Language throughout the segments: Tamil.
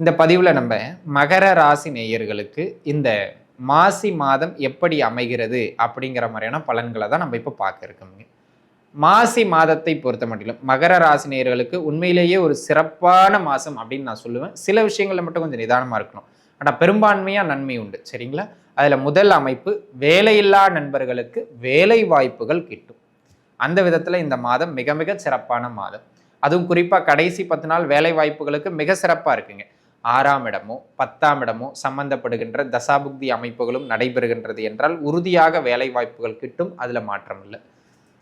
இந்த பதிவில் நம்ம மகர ராசி நேயர்களுக்கு இந்த மாசி மாதம் எப்படி அமைகிறது அப்படிங்கிற மாதிரியான பலன்களை தான் நம்ம இப்போ பார்க்க இருக்கோங்க மாசி மாதத்தை பொறுத்த மட்டும் மகர ராசி நேயர்களுக்கு உண்மையிலேயே ஒரு சிறப்பான மாதம் அப்படின்னு நான் சொல்லுவேன். சில விஷயங்களில் மட்டும் கொஞ்சம் நிதானமாக இருக்கணும். ஆனால் பெரும்பான்மையாக நன்மை உண்டு சரிங்களா? அதில் முதல் அமைப்பு வேலையில்லா நண்பர்களுக்கு வேலை வாய்ப்புகள் கிட்டும். அந்த விதத்தில் இந்த மாதம் மிக மிக சிறப்பான மாதம். அதுவும் குறிப்பாக கடைசி பத்து நாள் வேலை வாய்ப்புகளுக்கு மிக சிறப்பாக இருக்குங்க. ஆறாம் இடமோ பத்தாம் இடமோ சம்பந்தப்படுகின்ற தசாபுக்தி அமைப்புகளும் நடைபெறுகின்றது என்றால் உறுதியாக வேலை வாய்ப்புகள் கிட்டும் அதில் மாற்றம் இல்லை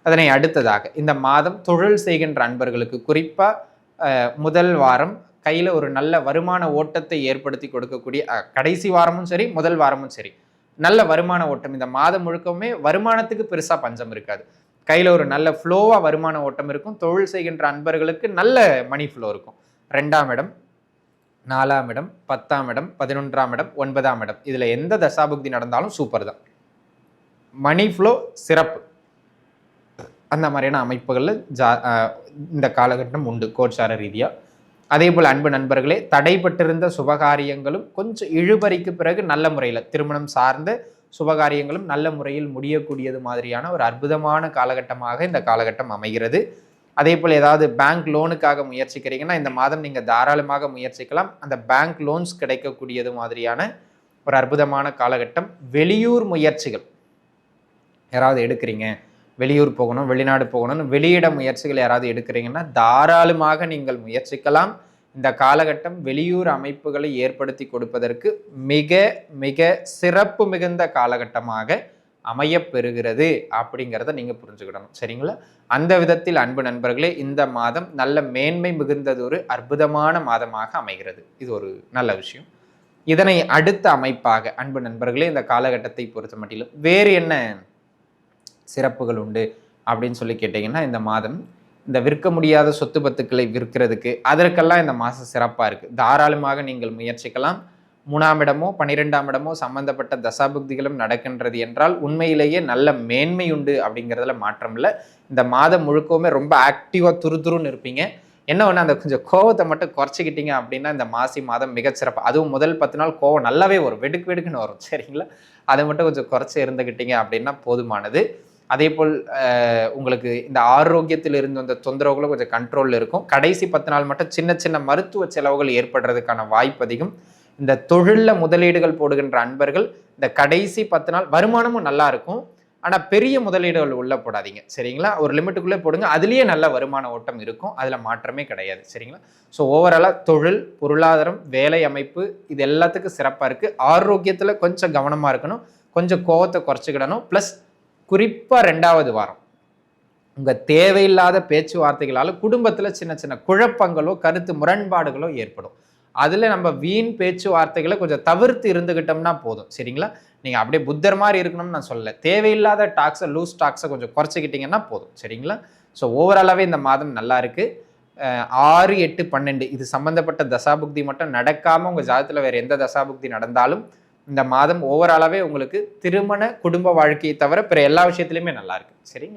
அதனை அடுத்ததாக இந்த மாதம் தொழில் செய்கின்ற அன்பர்களுக்கு குறிப்பாக முதல் வாரம் கையில் ஒரு நல்ல வருமான ஓட்டத்தை ஏற்படுத்தி கொடுக்கக்கூடிய கடைசி வாரமும் சரி முதல் வாரமும் சரி நல்ல வருமான ஓட்டம். இந்த மாதம் முழுக்கவுமே வருமானத்துக்கு பெருசாக பஞ்சம் இருக்காது. கையில் ஒரு நல்ல ஃப்ளோவாக வருமான ஓட்டம் இருக்கும். தொழில் செய்கின்ற அன்பர்களுக்கு நல்ல மணி ஃப்ளோ இருக்கும். ரெண்டாம் இடம் நாலாம் இடம் பத்தாம் இடம் பதினொன்றாம் இடம் ஒன்பதாம் இடம். இதில் எந்த தசாபுக்தி நடந்தாலும் சூப்பர் தான். மணி ஃப்ளோ சிறப்பு. அந்த மாதிரியான அமைப்புகளில் ஜா இந்த காலகட்டம் உண்டு கோட்சார ரீதியாக அதே போல் அன்பு நண்பர்களே தடைப்பட்டிருந்த சுபகாரியங்களும் கொஞ்சம் இழுபறிக்கு பிறகு நல்ல முறையில் திருமணம் சார்ந்த சுபகாரியங்களும் நல்ல முறையில் முடியக்கூடியது மாதிரியான ஒரு அற்புதமான காலகட்டமாக இந்த காலகட்டம் அமைகிறது. அதே போல் ஏதாவது பேங்க் லோனுக்காக முயற்சிக்கிறீங்கன்னா இந்த மாதம் நீங்கள் தாராளமாக முயற்சிக்கலாம். அந்த பேங்க் லோன்ஸ் கிடைக்கக்கூடியது மாதிரியான ஒரு அற்புதமான காலகட்டம். வெளியூர் முயற்சிகள். யாராவது எடுக்கிறீங்க வெளியூர் போகணும் வெளிநாடு போகணும்னு வெளியிட முயற்சிகள் யாராவது எடுக்கிறீங்கன்னா தாராளமாக நீங்கள் முயற்சிக்கலாம். இந்த காலகட்டம் வெளியூர் அமைப்புகளை ஏற்படுத்தி கொடுப்பதற்கு மிக மிக சிறப்பு மிகுந்த காலகட்டமாக அமையப்பெறுகிறது அப்படிங்கிறத நீங்கள் புரிஞ்சுக்கிடணும். சரிங்களா? அந்த விதத்தில் அன்பு நண்பர்களே இந்த மாதம் நல்ல மேன்மை மிகுந்தது ஒரு அற்புதமான மாதமாக அமைகிறது. இது ஒரு நல்ல விஷயம். இதனை அடுத்த அமைப்பாக அன்பு நண்பர்களே இந்த காலகட்டத்தை பொறுத்த மட்டிலும் வேறு என்ன சிறப்புகள் உண்டு அப்படின்னு சொல்லி கேட்டிங்கன்னா இந்த மாதம் இந்த விற்க முடியாத சொத்து பத்துக்களை விற்கிறதுக்கு அதற்கெல்லாம் இந்த மாதம் சிறப்பாக இருக்குது தாராளமாக நீங்கள் முயற்சிக்கலாம். மூணாம் இடமோ பன்னிரெண்டாம் இடமோ சம்பந்தப்பட்ட தசாபுக்திகளும் நடக்கின்றது என்றால் உண்மையிலேயே நல்ல மேன்மை உண்டு அப்படிங்கிறதுல மாற்றம் இல்லை. இந்த மாதம் முழுக்கவுமே ரொம்ப ஆக்டிவாக துருதுருன்னு இருப்பீங்க. என்ன ஒன்று அந்த கொஞ்சம் கோவத்தை மட்டும் குறைச்சிக்கிட்டீங்க அப்படின்னா இந்த மாசி மாதம் மிகச்சிறப்பு அதுவும் முதல் பத்து நாள் கோவம் நல்லாவே வரும். வெடுக்கு வெடுக்குன்னு வரும் சரிங்களா? அதை மட்டும் கொஞ்சம் குறைச்சி இருந்துக்கிட்டீங்க அப்படின்னா போதுமானது. அதே போல் உங்களுக்கு இந்த ஆரோக்கியத்தில் இருந்து வந்த தொந்தரவுகளும் கொஞ்சம் கண்ட்ரோலில் இருக்கும். கடைசி பத்து நாள் மட்டும் சின்ன சின்ன மருத்துவ செலவுகள் ஏற்படுறதுக்கான வாய்ப்பு அதிகம். இந்த தொழிலில் முதலீடுகள் போடுகின்ற அன்பர்கள் இந்த கடைசி பத்து நாள் வருமானமும் நல்லா இருக்கும். ஆனால் பெரிய முதலீடுகள் உள்ள போடாதீங்க. சரிங்களா? ஒரு லிமிட்டுக்குள்ளே போடுங்க. அதுலேயே நல்ல வருமான ஓட்டம் இருக்கும். அதில் மாற்றமே கிடையாது. சரிங்களா? ஸோ ஓவராலாக தொழில் பொருளாதாரம் வேலை அமைப்பு இது எல்லாத்துக்கும் சிறப்பாக இருக்குது ஆரோக்கியத்தில் கொஞ்சம் கவனமாக இருக்கணும். கொஞ்சம் கோவத்தை குறைச்சிக்கிடணும். ப்ளஸ் குறிப்பாக ரெண்டாவது வாரம். உங்கள் தேவையில்லாத பேச்சுவார்த்தைகளால் குடும்பத்தில் சின்ன சின்ன குழப்பங்களோ கருத்து முரண்பாடுகளோ ஏற்படும். அதில் நம்ம வீண் பேச்சுவார்த்தைகளை கொஞ்சம் தவிர்த்து இருந்துக்கிட்டோம்னா போதும். சரிங்களா? நீங்கள் அப்படியே புத்தர் மாதிரி இருக்கணும்னு நான் சொல்லலை. தேவையில்லாத டாக்ஸை லூஸ் டாக்ஸை கொஞ்சம் குறைச்சிக்கிட்டிங்கன்னா போதும். சரிங்களா? ஸோ ஓவராலாகவே இந்த மாதம் நல்லா இருக்குது ஆறு எட்டு பன்னெண்டு. இது சம்மந்தப்பட்ட தசாபுக்தி மட்டும் நடக்காமல் உங்கள் ஜாதத்தில் வேறு எந்த தசாபுக்தி நடந்தாலும் இந்த மாதம் ஓவராலாகவே உங்களுக்கு திருமண குடும்ப வாழ்க்கையை தவிர பிற எல்லா விஷயத்துலையுமே நல்லா இருக்குது சரிங்களா?